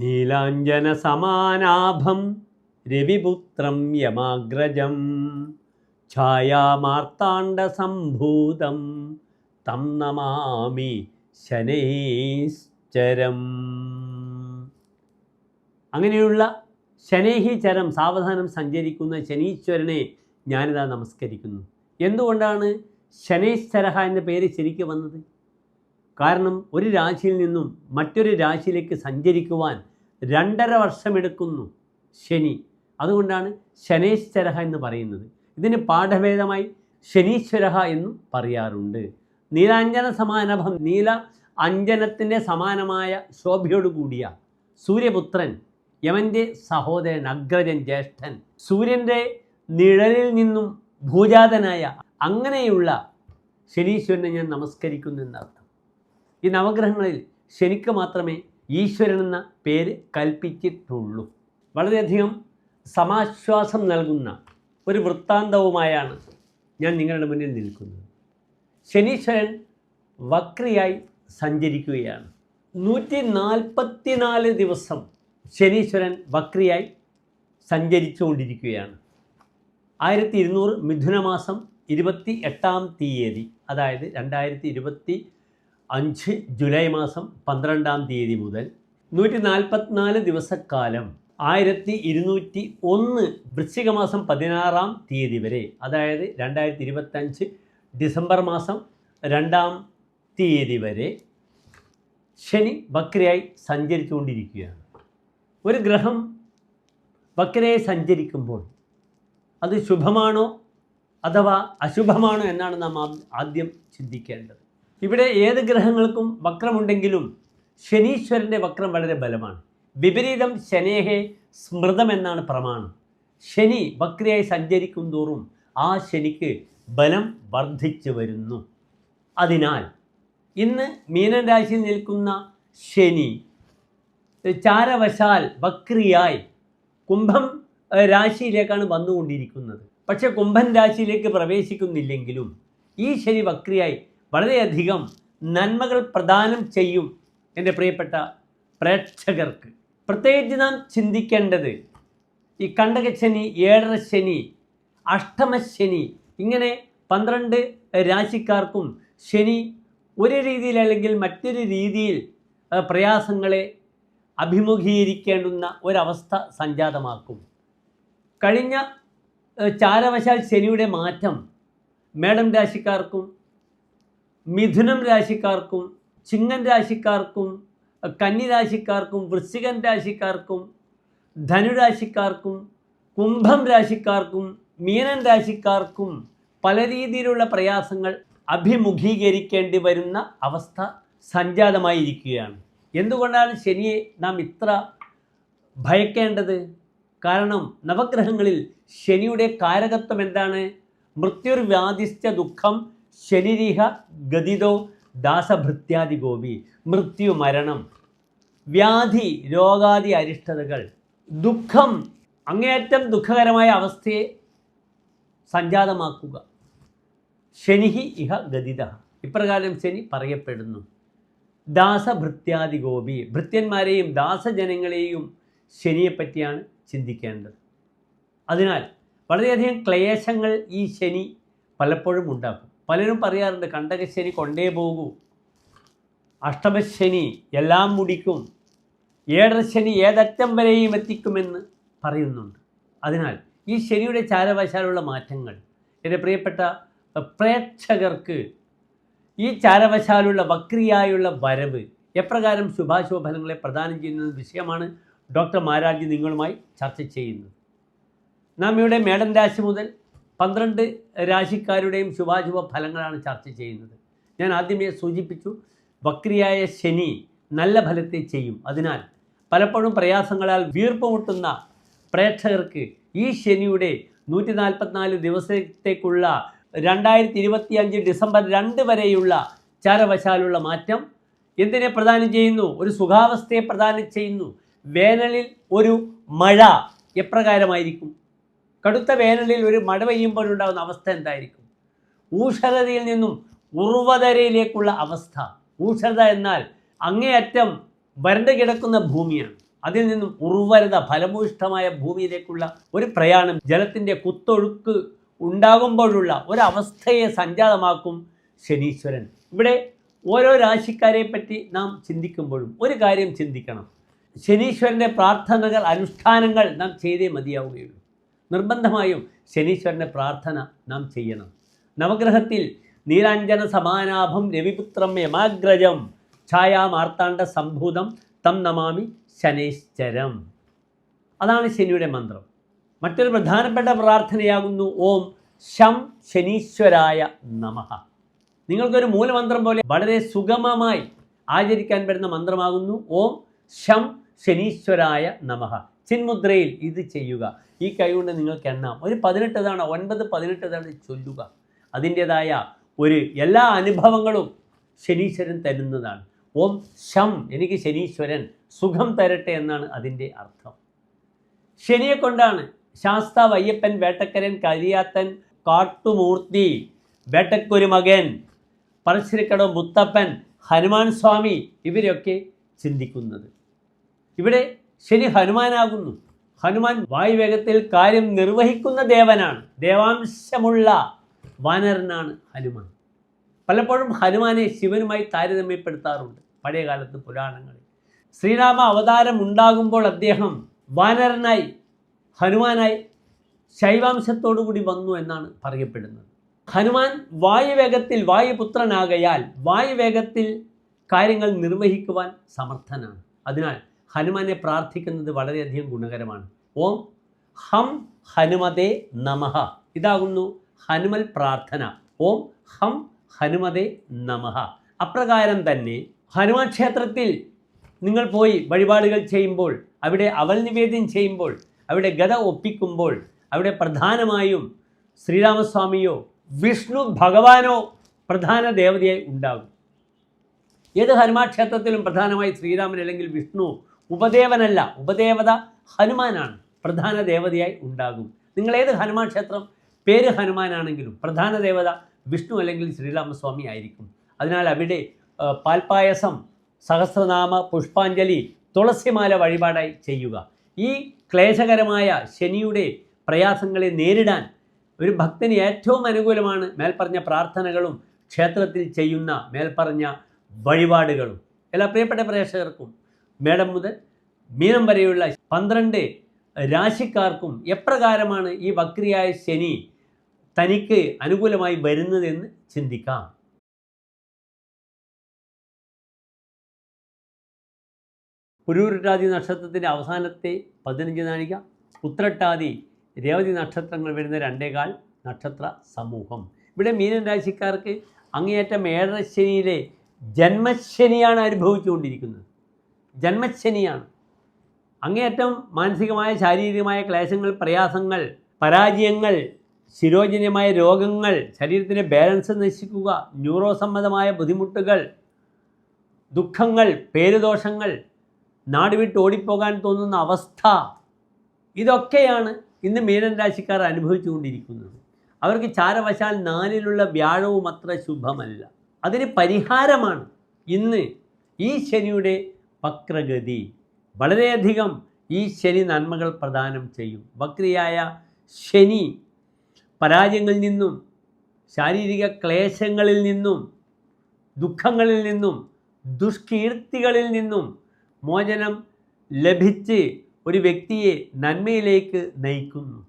നീലാഞ്ജന സമാനാഭം രവിപുത്രം യമാഗ്രജം. ഛായാമാർത്താണ്ഡ സംഭൂതം തം നമാമി ശനൈശ്ചരം. അങ്ങനെയുള്ള ശനേഹിചരം സാവധാനം സഞ്ചരിക്കുന്ന ശനീശ്വരനെ ഞാനിതാ നമസ്കരിക്കുന്നു. എന്തുകൊണ്ടാണ് ശനൈശ്വരഹ എന്ന പേര് ശരിക്കും വന്നത്? കാരണം ഒരു രാശിയിൽ നിന്നും മറ്റൊരു രാശിയിലേക്ക് സഞ്ചരിക്കുവാൻ രണ്ടര വർഷമെടുക്കുന്നു ശനി. അതുകൊണ്ടാണ് ശനേശ്വരഹ എന്ന് പറയുന്നത്. ഇതിന് പാഠഭേദമായി ശനീശ്വരഹ എന്നും പറയാറുണ്ട്. നീലാഞ്ജന സമാനഭം നീല അഞ്ജനത്തിന്റെ സമാനമായ ശോഭയോടുകൂടിയ സൂര്യപുത്രൻ യമന്റെ സഹോദരൻ അഗ്രജൻ ജ്യേഷ്ഠൻ സൂര്യന്റെ നിഴലിൽ നിന്നും ഭൂജാതനായ അങ്ങനെയുള്ള ശനീശ്വരനെ ഞാൻ നമസ്കരിക്കുന്നു എന്നർത്ഥം ഈ നവഗ്രഹങ്ങളിൽ ശനിക്ക് മാത്രമേ ഈശ്വരൻ എന്ന പേര് കൽപ്പിച്ചിട്ടുള്ളൂ. വളരെയധികം സമാശ്വാസം നൽകുന്ന ഒരു വൃത്താന്തവുമായാണ് ഞാൻ നിങ്ങളുടെ മുന്നിൽ നിൽക്കുന്നത്. ശനീശ്വരൻ വക്രിയായി സഞ്ചരിക്കുകയാണ്. നൂറ്റി നാൽപ്പത്തിനാല് ദിവസം ശനീശ്വരൻ വക്രിയായി സഞ്ചരിച്ചുകൊണ്ടിരിക്കുകയാണ്. ആയിരത്തി ഇരുന്നൂറ് മിഥുനമാസം ഇരുപത്തി എട്ടാം തീയതി അതായത് രണ്ടായിരത്തി ഇരുപത്തി അഞ്ച് ജൂലൈ മാസം പന്ത്രണ്ടാം തീയതി മുതൽ നൂറ്റി നാൽപ്പത്തിനാല് ദിവസക്കാലം ആയിരത്തി ഇരുന്നൂറ്റി ഒന്ന് വൃശ്ചിക മാസം പതിനാറാം തീയതി വരെ അതായത് രണ്ടായിരത്തി ഇരുപത്തഞ്ച് ഡിസംബർ മാസം രണ്ടാം തീയതി വരെ ശനി വക്രയായി സഞ്ചരിച്ചുകൊണ്ടിരിക്കുകയാണ്. ഒരു ഗ്രഹം വക്രയായി സഞ്ചരിക്കുമ്പോൾ അത് ശുഭമാണോ അഥവാ അശുഭമാണോ എന്നാണ് നാം ആദ്യം ചിന്തിക്കേണ്ടത്. ഇവിടെ ഏത് ഗ്രഹങ്ങൾക്കും വക്രമുണ്ടെങ്കിലും ശനീശ്വരന്റെ വക്രം വളരെ ബലമാണ്. വിപരീതം ശനേഹെ സ്മൃതം എന്നാണ് പ്രമാണം. ശനി വക്രയായി സഞ്ചരിക്കും തോറും ആ ശനിക്ക് ബലം വർദ്ധിച്ചു വരുന്നു. അതിനാൽ ഇന്ന് മീനൻ രാശിയിൽ നിൽക്കുന്ന ശനി ചാരവശാൽ വക്രിയായി കുംഭം രാശിയിലേക്കാണ് വന്നുകൊണ്ടിരിക്കുന്നത്. പക്ഷേ കുംഭൻ രാശിയിലേക്ക് പ്രവേശിക്കുന്നില്ലെങ്കിലും ഈ ശനി വക്രിയായി വളരെയധികം നന്മകൾ പ്രദാനം ചെയ്യും എന്റെ പ്രിയപ്പെട്ട പ്രേക്ഷകർക്ക്. പ്രത്യേകിച്ച് നാം ചിന്തിക്കേണ്ടത് ഈ കണ്ടകശനി ഏഴര ശനി അഷ്ടമശനി ഇങ്ങനെ പന്ത്രണ്ട് രാശിക്കാർക്കും ശനി ഒരു രീതിയിൽ അല്ലെങ്കിൽ മറ്റൊരു രീതിയിൽ പ്രയാസങ്ങളെ അഭിമുഖീകരിക്കേണ്ടുന്ന ഒരവസ്ഥ സംജാതമാക്കും. കഴിഞ്ഞ ചാരവശാൽ ശനിയുടെ മാറ്റം മേടം രാശിക്കാർക്കും മിഥുനം രാശിക്കാർക്കും ചിങ്ങൻ രാശിക്കാർക്കും കന്നി രാശിക്കാർക്കും വൃശ്ചികൻ രാശിക്കാർക്കും ധനുരാശിക്കാർക്കും കുംഭം രാശിക്കാർക്കും മീനൻ രാശിക്കാർക്കും പല രീതിയിലുള്ള പ്രയാസങ്ങൾ അഭിമുഖീകരിക്കേണ്ടി വരുന്ന അവസ്ഥ സംജാതമായിരിക്കുകയാണ്. എന്തുകൊണ്ടാണ് ശനിയെ നാം ഇത്ര ഭയക്കേണ്ടത്? കാരണം നവഗ്രഹങ്ങളിൽ ശനിയുടെ കാരകത്വം എന്താണ്? മൃത്യുർ മൃത്യുർവ്യാധിസ്ഥ ദുഃഖം ശനിരിഹ ഗതിതോ ദാസഭൃത്യാദി ഗോപി മൃത്യു മരണം വ്യാധി രോഗാദി അരിഷ്ടതകൾ ദുഃഖം അങ്ങേയറ്റം ദുഃഖകരമായ അവസ്ഥയെ സംജാതമാക്കുക. ശനിഹി ഇഹ ഗതിത. ഇപ്രകാരം ശനി പറയപ്പെടുന്നു. ദാസഭൃത്യാദി ഗോപി ഭൃത്യന്മാരെയും ദാസജനങ്ങളെയും ശനിയെപ്പറ്റിയാണ് ചിന്തിക്കേണ്ടത്. അതിനാൽ വളരെയധികം ക്ലേശങ്ങൾ ഈ ശനി പലപ്പോഴും ഉണ്ടാക്കും. പലരും പറയാറുണ്ട് കണ്ടകശനി കൊണ്ടേ പോകൂ. അഷ്ടമശനി എല്ലാം മുടിക്കും. ഏഴരശനി ഏതറ്റം വരെയും എത്തിക്കുമെന്ന് പറയുന്നുണ്ട്. അതിനാൽ ഈ ശനിയുടെ ചാരവശാലുള്ള മാറ്റങ്ങൾ എന്റെ പ്രിയപ്പെട്ട പ്രേക്ഷകർക്ക് ഈ ചാരവശാലുള്ള വക്രിയായുള്ള വരവ് എപ്രകാരം ശുഭാശുഭ ഫലങ്ങളെ പ്രദാനം ചെയ്യുന്ന വിഷയമാണ് ഡോക്ടർ മാരാജി നിങ്ങളുമായി ചർച്ച ചെയ്യുന്നത്. നാം ഇവിടെ മേടൻ രാശി മുതൽ പന്ത്രണ്ട് രാശിക്കാരുടെയും ശുഭാശുഭ ഫലങ്ങളാണ് ചർച്ച ചെയ്യുന്നത്. ഞാൻ ആദ്യമേ സൂചിപ്പിച്ചു വക്രിയായ ശനി നല്ല ഫലത്തെ ചെയ്യും. അതിനാൽ പലപ്പോഴും പ്രയാസങ്ങളാൽ വീർപ്പുമുട്ടുന്ന പ്രേക്ഷകർക്ക് ഈ ശനിയുടെ നൂറ്റി നാൽപ്പത്തിനാല് ദിവസത്തേക്കുള്ള രണ്ടായിരത്തി ഇരുപത്തി അഞ്ച് ഡിസംബർ രണ്ട് വരെയുള്ള ചാരവശാലുള്ള മാറ്റം എന്തിനെ പ്രദാനം ചെയ്യുന്നു? ഒരു സുഖാവസ്ഥയെ പ്രദാനം ചെയ്യുന്നു. വേനലിൽ ഒരു മഴ എപ്രകാരമായിരിക്കും? കടുത്ത വേനലിൽ ഒരു മഴ പെയ്യുമ്പോഴുണ്ടാകുന്ന അവസ്ഥ എന്തായിരിക്കും? ഊഷരതയിൽ നിന്നും ഉർവതരയിലേക്കുള്ള അവസ്ഥ. ഊഷരത എന്നാൽ അങ്ങേയറ്റം വരണ്ട കിടക്കുന്ന ഭൂമിയാണ്. അതിൽ നിന്നും ഉർവരത ഫലഭൂയിഷ്ഠമായ ഭൂമിയിലേക്കുള്ള ഒരു പ്രയാണം ജലത്തിന്റെ കുത്തൊഴുക്ക് ഉണ്ടാകുമ്പോഴുള്ള ഒരവസ്ഥയെ സംജാതമാക്കും ശനീശ്വരൻ. ഇവിടെ ഓരോ രാശിക്കാരെ പറ്റി നാം ചിന്തിക്കുമ്പോഴും ഒരു കാര്യം ചിന്തിക്കണം. ശനീശ്വരന്റെ പ്രാർത്ഥനകൾ അനുഷ്ഠാനങ്ങൾ നാം ചെയ്തേ മതിയാവുകയുള്ളൂ. നിർബന്ധമായും ശനീശ്വരന്റെ പ്രാർത്ഥന നാം ചെയ്യണം. നവഗ്രഹത്തിൽ നീലാഞ്ജന സമാനാഭം രവിപുത്രം യമാഗ്രജം ഛായാമാർത്താണ്ഡ സംഭൂതം തം നമാമി ശനൈശ്ചരം. അതാണ് ശനിയുടെ മന്ത്രം. മറ്റൊരു പ്രധാനപ്പെട്ട പ്രാർത്ഥനയാകുന്നു ഓം ശം ശനീശ്വരായ നമഃ. നിങ്ങൾക്കൊരു മൂലമന്ത്രം പോലെ വളരെ സുഗമമായി ആചരിക്കാൻ പറ്റുന്ന മന്ത്രമാകുന്നു ഓം ശം ശനീശ്വരായ നമഃ. ചിന്മുദ്രയിൽ ഇത് ചെയ്യുക. ഈ കൈ കൊണ്ട് നിങ്ങൾക്ക് എണ്ണാം. ഒരു പതിനെട്ട് തവണ ഒൻപത് പതിനെട്ട് തവണ ചൊല്ലുക. അതിന്റേതായ ഒരു എല്ലാ അനുഭവങ്ങളും ശനീശ്വരൻ തരുന്നതാണ്. ഓം ശം എനിക്ക് ശനീശ്വരൻ സുഖം തരട്ടെ എന്നാണ് അതിന്റെ അർത്ഥം. ശനിയെ കൊണ്ടാണ് ശാസ്താവ് വയ്യപ്പൻ വേട്ടക്കരൻ കരിയാത്തൻ കാട്ടുമൂർത്തി വേട്ടക്കൊരു മകൻ പറശ്ശിരിക്കടവ് മുത്തപ്പൻ ഹനുമാൻ സ്വാമി ഇവരൊക്കെ ചിന്തിക്കുന്നത്. ഇവിടെ ശനി ഹനുമാനാകുന്നു. ഹനുമാൻ വായുവേഗത്തിൽ കാര്യം നിർവഹിക്കുന്ന ദേവനാണ്. ദേവാംശമുള്ള വാനരനാണ് ഹനുമാൻ. പലപ്പോഴും ഹനുമാനെ ശിവനുമായി താരതമ്യപ്പെടുത്താറുണ്ട് പഴയ കാലത്ത് പുരാണങ്ങളിൽ. ശ്രീരാമ അവതാരം ഉണ്ടാകുമ്പോൾ അദ്ദേഹം വാനരനായി ഹനുമാനായി ശൈവാംശത്തോടുകൂടി വന്നു എന്നാണ് പറയപ്പെടുന്നത്. ഹനുമാൻ വായുവേഗത്തിൽ വായുപുത്രനാകയാൽ വായുവേഗത്തിൽ കാര്യങ്ങൾ നിർവഹിക്കുവാൻ സമർത്ഥനാണ്. അതിനാൽ ഹനുമാനെ പ്രാർത്ഥിക്കുന്നത് വളരെയധികം ഗുണകരമാണ്. ഓം ഹം ഹനുമതേ നമഹ ഇതാകുന്നു ഹനുമൽ പ്രാർത്ഥന. ഓം ഹം ഹനുമതേ നമഹ അപ്രകാരം തന്നെ ഹനുമാൻ ക്ഷേത്രത്തിൽ നിങ്ങൾ പോയി വഴിപാടുകൾ ചെയ്യുമ്പോൾ അവിടെ അവൽ നിവേദ്യം ചെയ്യുമ്പോൾ അവിടെ ഗത ഒപ്പിക്കുമ്പോൾ അവിടെ പ്രധാനമായും ശ്രീരാമസ്വാമിയോ വിഷ്ണു ഭഗവാനോ പ്രധാന ദേവതയായി ഉണ്ടാകും. ഏത് ഹനുമാൻ ക്ഷേത്രത്തിലും പ്രധാനമായി ശ്രീരാമൻ അല്ലെങ്കിൽ വിഷ്ണു ഉപദേവനല്ല ഉപദേവത ഹനുമാനാണ്. പ്രധാന ദേവതയായി ഉണ്ടാകും. നിങ്ങൾ ഏത് ഹനുമാൻ ക്ഷേത്രം? പേര് ഹനുമാനാണെങ്കിലും പ്രധാന ദേവത വിഷ്ണു അല്ലെങ്കിൽ ശ്രീരാമസ്വാമി ആയിരിക്കും. അതിനാൽ അവിടെ പാൽപ്പായസം സഹസ്രനാമ പുഷ്പാഞ്ജലി തുളസിമാല വഴിപാടായി ചെയ്യുക. ഈ ക്ലേശകരമായ ശനിയുടെ പ്രയാസങ്ങളെ നേരിടാൻ ഒരു ഭക്തന് ഏറ്റവും അനുകൂലമാണ് മേൽപ്പറഞ്ഞ പ്രാർത്ഥനകളും ക്ഷേത്രത്തിൽ ചെയ്യുന്ന മേൽപ്പറഞ്ഞ വഴിപാടുകളും. എല്ലാ പ്രിയപ്പെട്ട പ്രേക്ഷകർക്കും മേടം മുതൽ മീനം വരെയുള്ള പന്ത്രണ്ട് രാശിക്കാർക്കും എപ്രകാരമാണ് ഈ വക്രിയായ ശനി തനിക്ക് അനുകൂലമായി വരുന്നതെന്ന് ചിന്തിക്കാം. പുരൂരുട്ടാതി നക്ഷത്രത്തിന്റെ അവസാനത്തെ പതിനഞ്ച് നാഴിക ഉത്രട്ടാതി രേവതി നക്ഷത്രങ്ങൾ വരുന്ന രണ്ടേകാൽ നക്ഷത്ര സമൂഹം. ഇവിടെ മീനൻ രാശിക്കാർക്ക് അങ്ങേയറ്റം ഏഴരശനിയിലെ ജന്മശനിയാണ് അനുഭവിച്ചുകൊണ്ടിരിക്കുന്നത്. ജന്മശനിയാണ്. അങ്ങേയറ്റം മാനസികമായ ശാരീരികമായ ക്ലേശങ്ങൾ പ്രയാസങ്ങൾ പരാജയങ്ങൾ ശിരോജന്യമായ രോഗങ്ങൾ ശരീരത്തിന്റെ ബാലൻസ് നശിക്കുക ന്യൂറോ സംബന്ധമായ ബുദ്ധിമുട്ടുകൾ ദുഃഖങ്ങൾ പേരുദോഷങ്ങൾ നാടുവിട്ട് ഓടിപ്പോകാൻ തോന്നുന്ന അവസ്ഥ ഇതൊക്കെയാണ് ഇന്ന് മീനൻ രാശിക്കാർ അനുഭവിച്ചുകൊണ്ടിരിക്കുന്നത്. അവർക്ക് ചാരവശാൽ നാലിലുള്ള വ്യാഴവും അത്ര ശുഭമല്ല. അതിന് പരിഹാരമാണ് ഇന്ന് ഈ ശനിയുടെ വക്രഗതി. വളരെയധികം ഈ ശനി നന്മകൾ പ്രദാനം ചെയ്യും. വക്രിയായ ശനി പരാജയങ്ങളിൽ നിന്നും ശാരീരിക ക്ലേശങ്ങളിൽ നിന്നും ദുഃഖങ്ങളിൽ നിന്നും ദുഷ്കീർത്തികളിൽ നിന്നും മോചനം ലഭിച്ച് ഒരു വ്യക്തിയെ നന്മയിലേക്ക് നയിക്കുന്നു.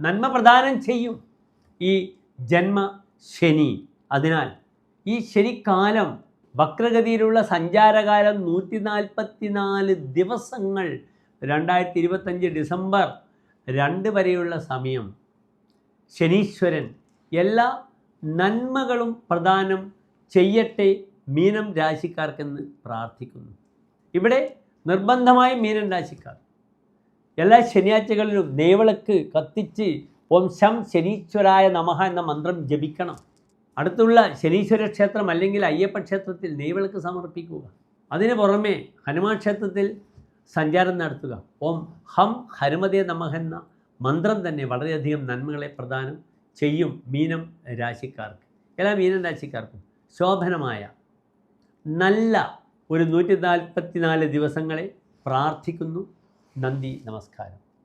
നന്മ പ്രദാനം ചെയ്യും ഈ ജന്മ ശനി. അതിനാൽ ഈ ശനിക്കാലം വക്രഗതിയിലുള്ള സഞ്ചാരകാലം നൂറ്റി നാൽപ്പത്തി നാല് ദിവസങ്ങൾ രണ്ടായിരത്തി ഇരുപത്തഞ്ച് ഡിസംബർ രണ്ട് വരെയുള്ള സമയം. ശനീശ്വരൻ എല്ലാ നന്മകളും പ്രദാനം ചെയ്യട്ടെ മീനം രാശിക്കാർക്കെന്ന് പ്രാർത്ഥിക്കുന്നു. ഇവിടെ നിർബന്ധമായും മീനം രാശിക്കാർ. എല്ലാ ശനിയാഴ്ചകളിലും നെയ്വിളക്ക് കത്തിച്ച് ഓം ശം ശനീശ്വരായ നമഹ എന്ന മന്ത്രം ജപിക്കണം. അടുത്തുള്ള ശനീശ്വര ക്ഷേത്രം അല്ലെങ്കിൽ അയ്യപ്പ ക്ഷേത്രത്തിൽ നെയ്വിളക്ക് സമർപ്പിക്കുക. അതിന് പുറമെ ഹനുമാൻ ക്ഷേത്രത്തിൽ സഞ്ചാരം നടത്തുക. ഓം ഹം ഹനുമതേ നമഹ എന്ന മന്ത്രം തന്നെ വളരെയധികം നന്മകളെ പ്രദാനം ചെയ്യും മീനം രാശിക്കാർക്ക്. എല്ലാ മീനം രാശിക്കാർക്കും ശോഭനമായ നല്ല ഒരു നൂറ്റി നാൽപ്പത്തി നാല് ദിവസങ്ങളെ പ്രാർത്ഥിക്കുന്നു. നന്ദി നമസ്കാരം.